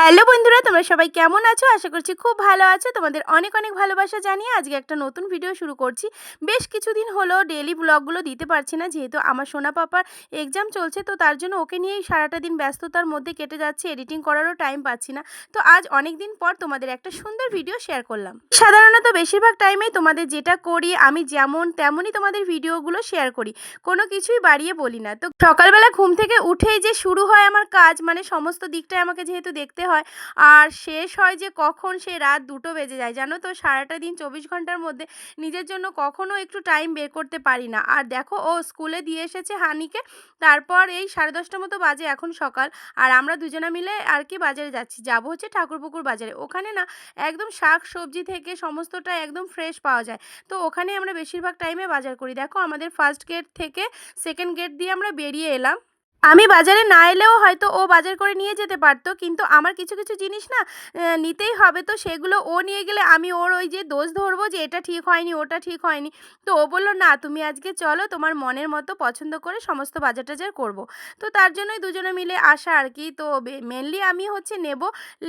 Hello বন্ধুরা, তোমরা সবাই কেমন আছো? আশা করছি খুব ভালো আছো। তোমাদের অনেক অনেক ভালোবাসা জানিয়ে আজকে একটা নতুন ভিডিও শুরু করছি। বেশ কিছুদিন হলো ডেলি ব্লগগুলো দিতে পারছি না, যেহেতু আমার সোনা পাপার এক্সাম চলছে, তো তার জন্য ওকে নিয়েই সারাটা দিন ব্যস্ততার মধ্যে কেটে যাচ্ছে এডিটিং করারও টাইম পাচ্ছি না। তো আজ অনেক দিন পর তোমাদের একটা সুন্দর ভিডিও শেয়ার করলাম। সাধারণত বেশিরভাগ টাইমেই তোমাদের যেটা করি, আমি যেমন তেমনই তোমাদের ভিডিওগুলো শেয়ার করি। কোনো কিছুই বাড়িয়ে বলি না। তো সকালবেলা ঘুম থেকে উঠেই যে শুরু হয় আমার কাজ মানে সমস্ত দিকটাই আমাকে যেহেতু দেখতে হয়। আর শেষ হয় যে কখন? সে রাত দুটো বেজে যায়। জানো তো, সারাটা দিন চব্বিশ ঘণ্টার মধ্যে নিজের জন্য কখনো একটু টাইম বের করতে পারি না। আর দেখো, ও স্কুলে দিয়ে এসেছে হানিকে। তারপর এই সাড়ে দশটার মতো বাজে এখন সকাল। আর আমরা দুজনে মিলে আর কি বাজারে যাচ্ছি। যাব হচ্ছে ঠাকুরপুকুর বাজারে। ওখানে না একদম শাক সবজি থেকে সমস্তটা একদম ফ্রেশ পাওয়া যায়। তো ওখানে আমরা বেশিরভাগ টাইমে বাজার করি। দেখো, আমাদের ফার্স্ট গেট থেকে সেকেন্ড গেট দিয়ে আমরা বেরিয়ে এলাম। আমি বাজারে না এলেও হয়তো ও বাজার করে নিয়ে যেতে পারতো, কিন্তু আমার কিছু কিছু জিনিস না নিতেই হবে। তো সেগুলো ও নিয়ে গেলে আমি ওর ওই যে দোষ ধরবো যে এটা ঠিক হয়নি, ওটা ঠিক হয়নি। তো ও বলল, না, তুমি আজকে চলো, তোমার মনের মতো পছন্দ করে সমস্ত বাজার টাজার করব। তো তার জন্যই দুজনে মিলে আসা আর কি। তো মেনলি আমি হচ্ছে নেব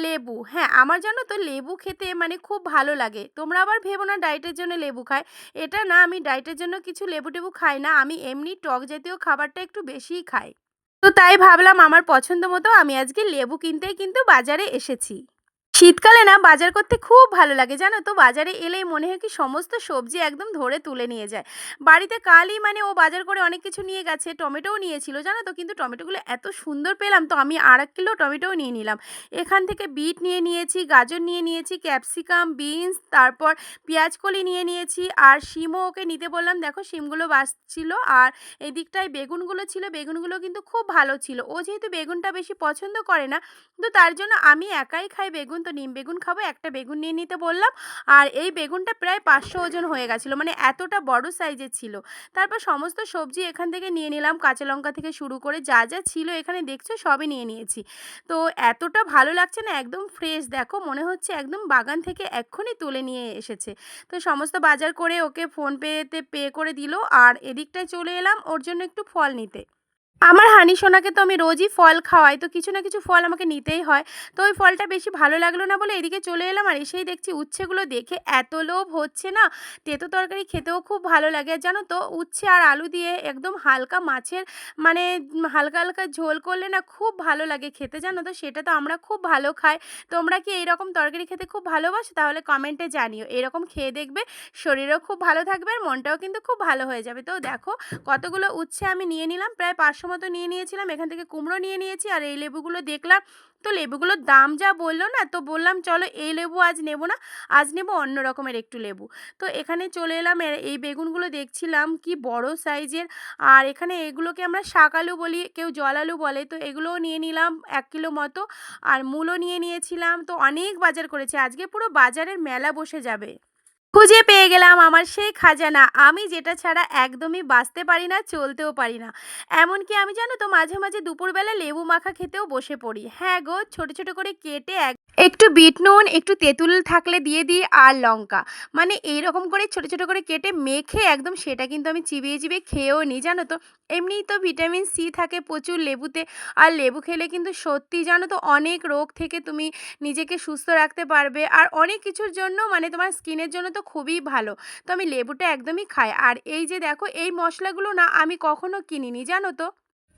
লেবু। হ্যাঁ আমার জানো তো লেবু খেতে মানে খুব ভালো লাগে। তোমরা আবার ভেবো না ডায়েটের জন্য লেবু খায়। এটা না, আমি ডায়েটের জন্য কিছু লেবু টেবু খাই না, আমি এমনি টক জাতীয় খাবারটা একটু বেশিই খাই। তো তাই ভাবলাম আমার পছন্দ মতো আমি আজকে লেবু কিনতেই কিন্তু বাজারে এসেছি। শীতকালে না বাজার করতে খুব ভালো লাগে, জানো তো? বাজারে এলেই মনে হয় কি সমস্ত সবজি একদম ধরে তুলে নিয়ে যায়। বাড়িতে কালই মানে ও বাজার করে অনেক কিছু নিয়ে গেছে, টমেটোও নিয়েছিল, জানো তো? কিন্তু টমেটোগুলো এত সুন্দর পেলাম তো আমি আর এক কিলো টমেটোও নিয়ে নিলাম। এখান থেকে বিট নিয়ে নিয়েছি, গাজর নিয়ে নিয়েছি, ক্যাপসিকাম, বিনস, তারপর পেঁয়াজকলি নিয়ে নিয়েছি, আর শিমও ওকে নিতে বললাম, দেখো শিমগুলো বাসছিল আর এই দিকটায় বেগুনগুলো ছিল, বেগুনগুলো কিন্তু খুব ভালো ছিল। ও যেহেতু বেগুনটা বেশি পছন্দ করে না, তো তার জন্য আমি একাই খাই বেগুন তো নিম বেগুন খাব, একটা বেগুন নিয়ে নিতে বললাম। আর এই বেগুনটা প্রায় পাঁচশো ওজন হয়ে গেছিল মানে এতটা বড় সাইজের ছিল। তারপর সমস্ত সবজি এখান থেকে নিয়ে নিলাম, কাঁচা লঙ্কা থেকে শুরু করে যা যা ছিল এখানে দেখছ সবই নিয়ে নিয়েছি। তো এতটা ভালো লাগছে না, একদম ফ্রেশ দেখো মনে হচ্ছে একদম বাগান থেকে এক্ষুনি তুলে নিয়ে এসেছে। তো সমস্ত বাজার করে ওকে ফোনপেতে পে করে দিল, আর এদিকটায় চলে এলাম, ওর জন্য একটু ফল নিতে। আমার হানি সোনাকে তো আমি রোজই ফল খাওয়াই, তো কিছু না কিছু ফল আমাকে নিতেই হয়। তো ওই ফলটা বেশি ভালো লাগল না বলে এদিকে চলে এলাম আর এসেই দেখছি উচ্ছেগুলো দেখে এত লোভ হচ্ছে না। তেতো তরকারি খেতেও খুব ভালো লাগে আর জানো তো, উচ্ছে আর আলু দিয়ে একদম হালকা মাছের মানে হালকা হালকা ঝোল করলে না খুব ভালো লাগে খেতে জানো তো, সেটা তো আমরা খুব ভালো খাই। তোমরা কি এইরকম তরকারি খেতে খুব ভালোবাসো? তাহলে কমেন্টে জানিও। এরকম খেয়ে দেখবে, শরীরও খুব ভালো থাকবে আর মনটাও কিন্তু খুব ভালো হয়ে যাবে। তো দেখো কতগুলো উচ্ছে আমি নিয়ে নিলাম, প্রায় পাঁচশো মতো নিয়ে নিয়েছিলাম, এখান থেকে কুমড়ো নিয়ে নিয়েছি আর এই লেবুগুলো দেখলাম। তো লেবুগুলোর দাম যা বলল না, তো বললাম চলো এই লেবু আজ নেব না, আজ নেব অন্য রকমের একটু লেবু। তো এখানে চলে এলাম এই বেগুনগুলো দেখছিলাম কি বড় সাইজের। আর এখানে এগুলোকে আমরা শাক আলু বলি, কেউ জল আলু বলে, তো এগুলোও নিয়ে নিলাম এক কিলো মতো। আর মূলও নিয়ে নিয়েছিলাম, তো অনেক বাজার করেছি। আজকে পুরো বাজারের মেলা বসে যাবে। খুঁজে পেয়ে গেলাম আমার সেই খাজানা। আমি যেটা ছাড়া একদমই বাঁচতে পারি না, চলতেও পারি না। এমনকি আমি জানো তো, মাঝে মাঝে দুপুরবেলা লেবু মাখা খেতেও বসে পড়ি। হ্যাঁ গো, ছোট ছোট করে কেটে এক একটু বিট নুন, একটু তেঁতুল থাকলে দিয়ে দিই আর লঙ্কা। মানে এই রকম করে ছোট ছোট করে কেটে মেখে একদম সেটা কিন্তু আমি চিবিয়ে চিবিয়ে খেয়েও নিই জানো তো? এমনিই তো ভিটামিন সি থাকে প্রচুর লেবুতে আর লেবু খেলে কিন্তু সত্যি জানো তো অনেক রোগ থেকে তুমি নিজেকে সুস্থ রাখতে পারবে আর অনেক কিছুর জন্য মানে তোমার স্কিনের জন্য তো খুবই ভালো। তো আমি লেবুটা একদমই খাই। আর এই যে দেখো, এই মশলাগুলো না আমি কখনো কিনিনি, জানো তো?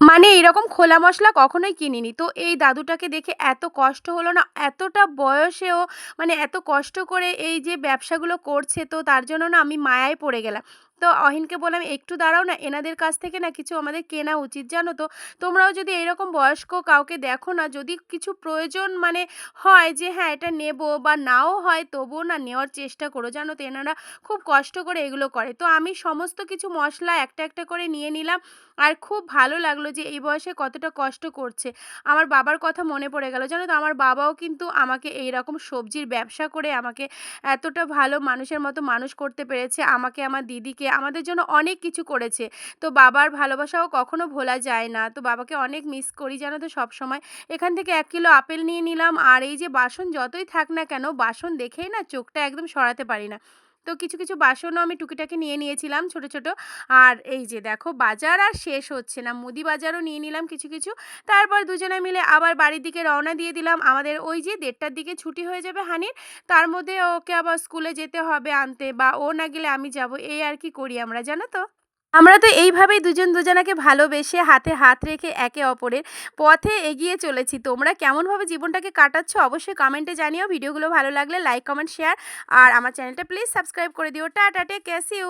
মানে এরকম খোলা মশলা কখনোই কিনিনি। তো এই দাদুটাকে দেখে এত কষ্ট হলো না, এতটা বয়সেও মানে এত কষ্ট করে এই যে ব্যবসাগুলো করছে, তো তার জন্য না আমি মায়ায় পড়ে গেলাম। তো অহিনকে বললাম, একটু দাঁড়াও না, এনাদের কাছ থেকে না কিছু আমাদের কেনা উচিত, জানো তো? তোমরাও যদি এরকম বয়স্ক কাউকে দেখো না, যদি কিছু প্রয়োজন মানে হয় যে হ্যাঁ এটা নেব বা নাও হয়, তবুও না নেওয়ার চেষ্টা করো। জানো তো, এনারা খুব কষ্ট করে এগুলো করে। তো আমি সমস্ত কিছু মশলা একটা একটা করে নিয়ে নিলাম আর খুব ভালো লাগল যে এই বয়সে কতটা কষ্ট করছে। আমার বাবার কথা মনে পড়ে গেল, জানো তো? আমার বাবাও কিন্তু আমাকে এই রকম সবজির ব্যবসা করে আমাকে এতটা ভালো মানুষের মতো মানুষ করতে পেরেছে। আমাকে আমার দিদিকে আমাদের জন্য অনেক কিছু করেছে। তো বাবার ভালোবাসাও কখনো ভোলা যায় না। তো বাবাকে অনেক মিস করি জানো তো সবসময়। এখান থেকে এক কিলো আপেল নিয়ে নিলাম। আর এই যে বাসন যতই থাক না কেন, বাসন দেখেই না চোখটা একদম সরাতে পারি না। তো কিছু কিছু বাসনও আমি টুকিটাকি নিয়ে নিয়েছিলাম ছোট ছোট। আর এই যে দেখো, বাজার আর শেষ হচ্ছে না। মুদি বাজারও নিয়ে নিলাম কিছু কিছু। তারপর দুজনে মিলে আবার বাড়ির দিকে রওনা দিয়ে দিলাম। আমাদের ওই যে দেড়টার দিকে ছুটি হয়ে যাবে হানির। তার মধ্যে ওকে আবার স্কুলে যেতে হবে আনতে বা ও না গেলে আমি যাব। এই আর কি করি আমরা, জানো তো? আমরা তো এইভাবেই দুজন দুজনাকে ভালোবেসে হাতে হাত রেখে একে অপরের পথে এগিয়ে চলেছি। তোমরা কেমনভাবে জীবনটাকে কাটাচ্ছ অবশ্যই কমেন্টে জানিও। ভিডিওগুলো ভালো লাগলে লাইক কমেন্ট শেয়ার আর আমার চ্যানেলটা প্লিজ সাবস্ক্রাইব করে দিও। Tata take কেসিউ